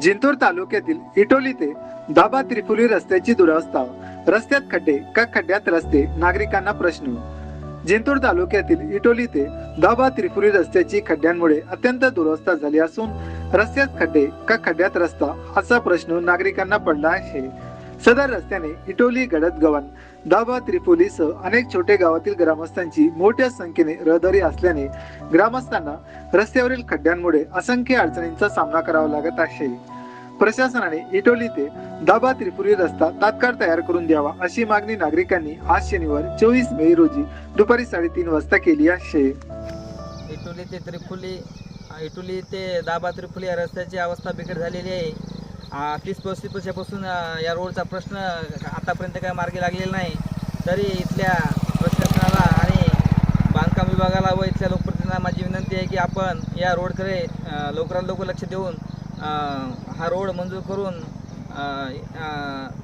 जिंतूर तालुक्यातील इटोली ते दाबा त्रिफुली रस्त्याची दुरावस्था. रस्त्यात खड्डे का खड्ड्यात रस्ते? नागरिकांना प्रश्न. जिंतूर तालुक्यातील इटोली ते दाबा त्रिफुली रस्त्याची खड्ड्यांमुळे अत्यंत दुरवस्था झाली असून रस्त्यात खड्डे का खड्ड्यात रस्ता असा प्रश्न नागरिकांना पडला आहे. सदर रस्त्याने इटोली गडद दाभा दाबा अनेक छोटे गावातील ग्रामस्थांची मोठ्या संख्येने रहदारी असल्याने ग्रामस्थांना रस्त्यावरील खड्ड्यांमुळे असंख्य अडचणींचा सामना करावा लागत आहे. प्रशासनाने इटोली ते दाबा त्रिपुरी रस्ता तात्काळ तयार करून द्यावा अशी मागणी नागरिकांनी आज शनिवार चोवीस मे रोजी दुपारी साडेतीन वाजता केली आहे. इटोली ते त्रिपुली इटोली ते दाबा त्रिपुली या रस्त्याची अवस्था बिकट झालेली आहे. तीस पस्तीस वर्षापासून या रोडचा प्रश्न आतापर्यंत काय मार्गी लागलेला नाही. तरी इथल्या प्रशासनाला आणि बांधकाम विभागाला व इथल्या लोकप्रतिनिधींना माझी विनंती आहे की आपण या रोडकडे लवकरात लवकर लक्ष देऊन हा रोड मंजूर करून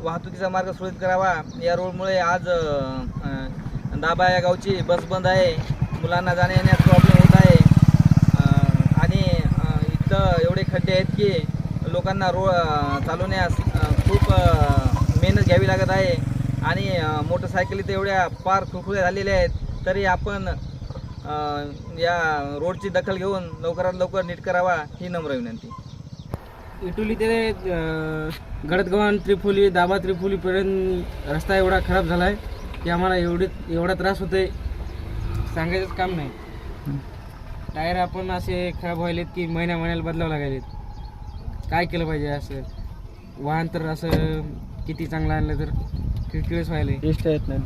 वाहतुकीचा मार्ग सुरळीत करावा. या रोडमुळे आज दाबा या गावची बस बंद आहे. मुलांना जाण्या येण्यास प्रॉब्लेम होत आहे. आणि इथं एवढे खड्डे आहेत की लोकांना रो चालवण्यास खूप मेहनत घ्यावी लागत आहे. आणि मोटरसायकली तर एवढ्या पार खुळखुळ्या झालेल्या आहेत तरी आपण या रोडची दखल घेऊन लवकरात लवकर नीट करावा ही नम्र विनंती. इटोली ते अं, गडदगव्हाण त्रिफुली दाबा त्रिफुलीपर्यंत रस्ता एवढा खराब झाला आहे की आम्हाला एवढे एवढा त्रास होतोय. सांगायचंच काम नाही. टायर आपण असे खराब व्हायलेत की महिन्या महिन्याला बदलावं लागायलेत. काय केलं पाहिजे असं? वाहन तर असं किती चांगलं आणलं तर किळकिळच व्हायला? इष्ट येत नाही